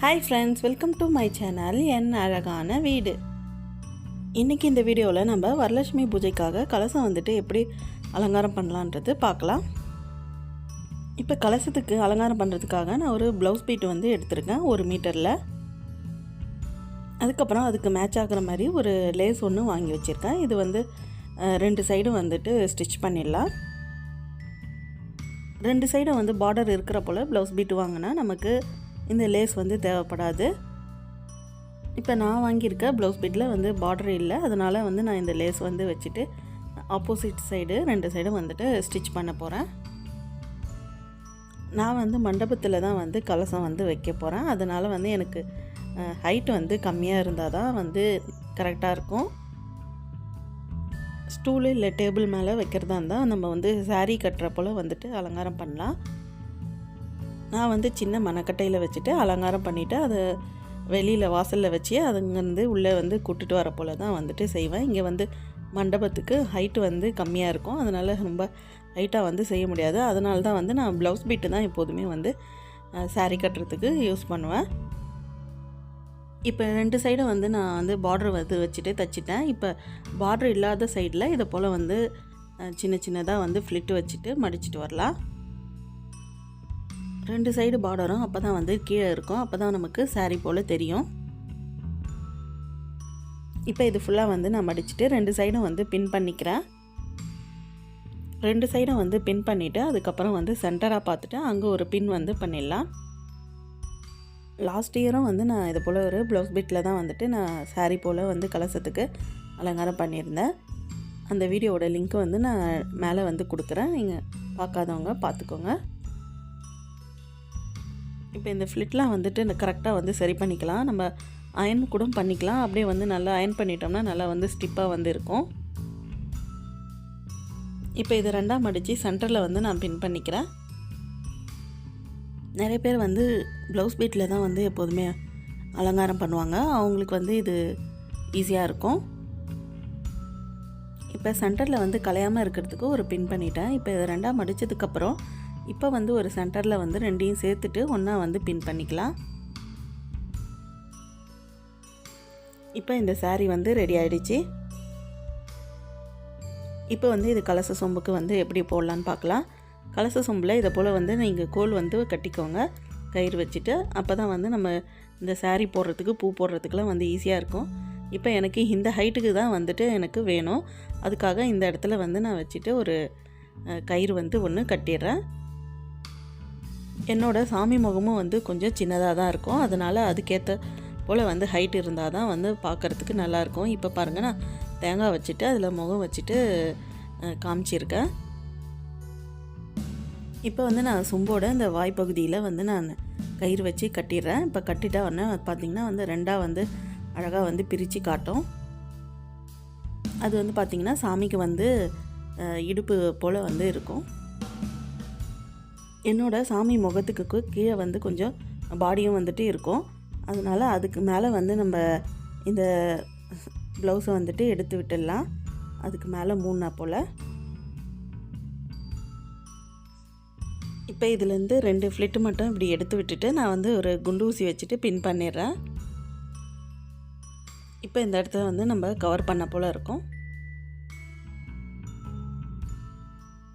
Hi friends welcome to my channel என் அழகான வீடு. இன்றைக்கி இந்த வீடியோவில் நம்ம வரலட்சுமி பூஜைக்காக கலசம் வந்துட்டு எப்படி அலங்காரம் பண்ணலான்றது பார்க்கலாம். இப்போ கலசத்துக்கு அலங்காரம் பண்ணுறதுக்காக நான் ஒரு ப்ளவுஸ் பீட் வந்து எடுத்திருக்கேன் ஒரு மீட்டரில். அதுக்கப்புறம் அதுக்கு மேட்ச் ஆகுற மாதிரி ஒரு லேஸ் ஒன்று வாங்கி வச்சுருக்கேன். இது வந்து ரெண்டு சைடும் வந்துட்டு ஸ்டிச் பண்ணிடலாம். ரெண்டு சைடும் வந்து பார்டர் இருக்கிற போல் ப்ளவுஸ் பீட் வாங்கினா நமக்கு இந்த லேஸ் வந்து தேவைப்படாது. இப்போ நான் வாங்கியிருக்க ப்ளவுஸ் பீட்டில் வந்து பார்டர் இல்லை. அதனால் வந்து நான் இந்த லேஸ் வந்து வச்சுட்டு ஆப்போசிட் சைடு ரெண்டு சைடும் வந்துட்டு ஸ்டிச் பண்ண போகிறேன் நான் வந்து மண்டபத்தில் தான் வந்து கலசம் வந்து வைக்க போகிறேன் அதனால் வந்து எனக்கு ஹைட் வந்து கம்மியாக இருந்தால் தான் வந்து கரெக்டாக இருக்கும். ஸ்டூலு இல்லை டேபிள் மேலே வைக்கிறதா இருந்தால் நம்ம வந்து சாரீ கட்டுற போல் வந்துட்டு அலங்காரம் பண்ணலாம். நான் வந்து சின்ன மணக்கட்டையில் வச்சுட்டு அலங்காரம் பண்ணிவிட்டு அதை வெளியில் வாசலில் வச்சு அதுங்கேருந்து உள்ளே வந்து கூட்டிகிட்டு வர போல் தான் வந்துட்டு செய்வேன். இங்கே வந்து மண்டபத்துக்கு ஹைட்டு வந்து கம்மியாக இருக்கும். அதனால் ரொம்ப ஹைட்டாக வந்து செய்ய முடியாது. அதனால தான் வந்து நான் ப்ளவுஸ் பீட்டு தான் எப்போதுமே வந்து சாரீ கட்டுறதுக்கு யூஸ் பண்ணுவேன். இப்போ ரெண்டு சைடும் வந்து நான் வந்து பார்டர் வந்து வச்சுட்டு தைச்சிட்டேன். இப்போ பார்டர் இல்லாத சைடில் இதை போல் வந்து சின்ன சின்னதாக வந்து ஃப்ளிட்டு வச்சுட்டு மடிச்சிட்டு வரலாம். ரெண்டு சைடு பார்டரும் அப்போ தான் வந்து கீழே இருக்கும். அப்போ தான் நமக்கு சாரீ போல் தெரியும். இப்போ இது ஃபுல்லாக வந்து நான் மடிச்சுட்டு ரெண்டு சைடும் வந்து பின் பண்ணிக்கிறேன். ரெண்டு சைடும் வந்து பின் பண்ணிவிட்டு அதுக்கப்புறம் வந்து சென்டராக பார்த்துட்டு அங்கே ஒரு பின் வந்து பண்ணிடலாம். லாஸ்ட் இயரும் வந்து நான் இது போல் ஒரு ப்ளவுஸ் பிட்டில் தான் வந்துட்டு நான் சாரீ போல் வந்து கலசத்துக்கு அலங்காரம் பண்ணியிருந்தேன். அந்த வீடியோவோட லிங்க்கு வந்து நான் மேலே வந்து கொடுக்குறேன். நீங்கள் பார்க்காதவங்க பார்த்துக்கோங்க. இப்போ இந்த ஃப்ளிட்லாம் வந்துட்டு இந்த கரெக்டாக வந்து சரி பண்ணிக்கலாம். நம்ம அயன் கூட பண்ணிக்கலாம். அப்படியே வந்து நல்லா அயன் பண்ணிட்டோம்னா நல்லா வந்து ஸ்டிப்பாக வந்து இருக்கும். இப்போ இது ரெண்டாம் மடித்து சென்டரில் வந்து நான் பின் பண்ணிக்கிறேன். நிறைய பேர் வந்து ப்ளவுஸ் பீட்டில் தான் வந்து எப்போதுமே அலங்காரம் பண்ணுவாங்க. அவங்களுக்கு வந்து இது ஈஸியாக இருக்கும். இப்போ சென்டரில் வந்து கலையாமல் இருக்கிறதுக்கு ஒரு பின் பண்ணிட்டேன். இப்போ இதை ரெண்டாம் மடித்ததுக்கப்புறம் இப்போ வந்து ஒரு சென்டரில் வந்து ரெண்டையும் சேர்த்துட்டு ஒன்றா வந்து பின் பண்ணிக்கலாம். இப்போ இந்த சாரீ வந்து ரெடி ஆகிடுச்சு இப்போ வந்து இது கலச சொம்புக்கு வந்து எப்படி போடலான்னு பார்க்கலாம். கலச சொம்பில் இதை போல் வந்து நீங்கள் கோல் வந்து கட்டிக்கோங்க. கயிறு வச்சுட்டு அப்போ தான் வந்து நம்ம இந்த சாரீ போடுறதுக்கு பூ போடுறதுக்குலாம் வந்து ஈஸியாக இருக்கும். இப்போ எனக்கு இந்த ஹைட்டுக்கு தான் வந்துட்டு எனக்கு வேணும். அதுக்காக இந்த இடத்துல வந்து நான் வச்சுட்டு ஒரு கயிறு வந்து ஒன்று கட்டிடுறேன். என்னோட சாமி முகமும் வந்து கொஞ்சம் சின்னதாக தான் இருக்கும். அதனால் அதுக்கேற்ற போல் வந்து ஹைட் இருந்தால் தான் வந்து பார்க்குறதுக்கு நல்லாயிருக்கும் இப்போ பாருங்கள் நான் தேங்காய் வச்சுட்டு அதில் முகம் வச்சுட்டு காமிச்சிருக்கேன். இப்போ வந்து நான் சும்போட இந்த வாய்ப்பகுதியில் வந்து நான் கயிறு வச்சு கட்டிடுறேன். இப்போ கட்டிட்டா உடனே பார்த்திங்கன்னா வந்து ரெண்டாக வந்து அழகாக வந்து பிரித்து காட்டும். அது வந்து பார்த்திங்கன்னா சாமிக்கு வந்து இடுப்பு போல் வந்து இருக்கும். என்னோட சாமி முகத்துக்கு கீழே வந்து கொஞ்சம் பாடியும் வந்துட்டு இருக்கும். அதனால் அதுக்கு மேலே வந்து நம்ம இந்த ப்ளவுஸை வந்துட்டு எடுத்து விட்டுடலாம். அதுக்கு மேலே மூணா போல். இப்போ இதுலேருந்து ரெண்டு ஃப்ளிட்டு மட்டும் இப்படி எடுத்து விட்டுட்டு நான் வந்து ஒரு குண்டு ஊசி வச்சுட்டு பின் பண்ணிடுறேன். இப்போ இந்த இடத்துல வந்து நம்ம கவர் பண்ண போல் இருக்கும்.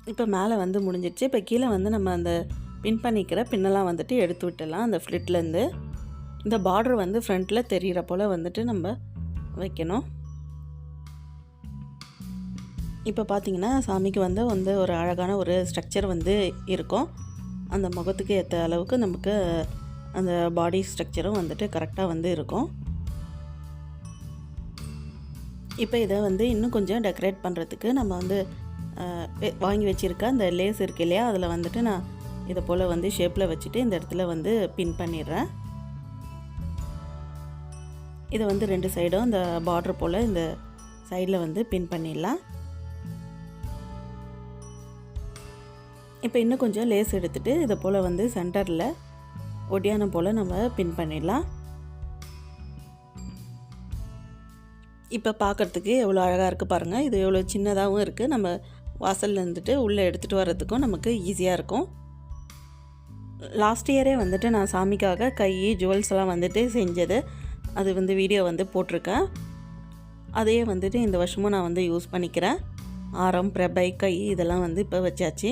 இப்போ மேலே வந்து முடிஞ்சிடுச்சு இப்போ கீழே வந்து நம்ம அந்த பின் பண்ணிக்கிற பின்னெல்லாம் வந்துட்டு எடுத்து விட்டுடலாம். அந்த ஃப்ளிட்லேருந்து. இந்த பார்டர் வந்து ஃப்ரண்ட்டில் தெரிகிற போல் வந்துட்டு நம்ம வைக்கணும். இப்போ பார்த்திங்கன்னா சாமிக்கு வந்து வந்து ஒரு அழகான ஒரு ஸ்ட்ரக்சர் வந்து இருக்கும். அந்த முகத்துக்கு ஏற்ற அளவுக்கு நமக்கு அந்த பாடி ஸ்ட்ரக்சரும் வந்துட்டு கரெக்டாக வந்து இருக்கும். இப்போ இதை வந்து இன்னும் கொஞ்சம் டெக்கரேட் பண்ணுறதுக்கு நம்ம வந்து வாங்கி வச்சுருக்க அந்த லேஸ் இருக்கு இல்லையா? அதில் வந்துட்டு நான் இதை போல் வந்து ஷேப்பில் வச்சுட்டு இந்த இடத்துல வந்து பின் பண்ணிடுறேன். இதை வந்து ரெண்டு சைடும் இந்த பார்டர் போல் இந்த சைடில் வந்து பின் பண்ணிடலாம். இப்போ இன்னும் கொஞ்சம் லேஸ் எடுத்துகிட்டு இதை போல் வந்து சென்டரில் ஒடியானம் போல் நம்ம பின் பண்ணிடலாம். இப்போ பார்க்குறதுக்கு எவ்வளோ அழகாக இருக்குது பாருங்கள் இது எவ்வளோ சின்னதாகவும் இருக்குது நம்ம வாசல்ல இருந்துட்டு உள்ளே எடுத்துகிட்டு வர்றதுக்கும் நமக்கு ஈஸியாக இருக்கும். லாஸ்ட் இயரே வந்துட்டு நான் சாமிக்காக கை ஜுவல்ஸ் எல்லாம் வந்துட்டு செஞ்சது. அது வந்து வீடியோ வந்து போட்டிருக்கேன். அதையே வந்துட்டு இந்த வருஷமும் நான் வந்து யூஸ் பண்ணிக்கிறேன். ஆரம் பிரபை கை இதெல்லாம் வந்து இப்போ வச்சாச்சு.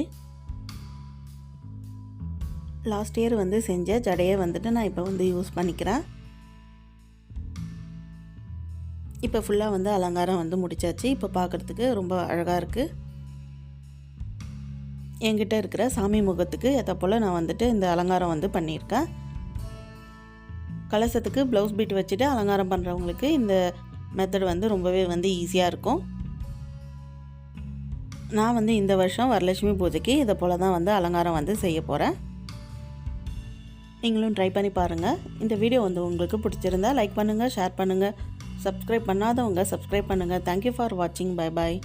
லாஸ்ட் இயர் வந்து செஞ்ச ஜடையை வந்துட்டு நான் இப்போ வந்து யூஸ் பண்ணிக்கிறேன். இப்போ ஃபுல்லாக வந்து அலங்காரம் வந்து முடிச்சாச்சு. இப்போ பார்க்குறதுக்கு ரொம்ப அழகாக இருக்குது என்கிட்ட இருக்கிற சாமி முகத்துக்கு எத்த போல் நான் வந்துட்டு இந்த அலங்காரம் வந்து பண்ணியிருக்கேன். கலசத்துக்கு ப்ளவுஸ் பீட் வச்சுட்டு அலங்காரம் பண்ணுறவங்களுக்கு இந்த மெத்தட் வந்து ரொம்பவே வந்து ஈஸியாக இருக்கும். நான் வந்து இந்த வருஷம் வரலட்சுமி பூஜைக்கு இதை போல் தான் வந்து அலங்காரம் வந்து செய்ய போகிறேன் நீங்களும் ட்ரை பண்ணி பாருங்கள் இந்த வீடியோ வந்து உங்களுக்கு பிடிச்சிருந்தா லைக் பண்ணுங்கள் ஷேர் பண்ணுங்கள் சப்ஸ்கிரைப் பண்ணாதவங்க சப்ஸ்கிரைப் பண்ணுங்கள் தேங்க்யூ ஃபார் வாட்சிங் பை பாய்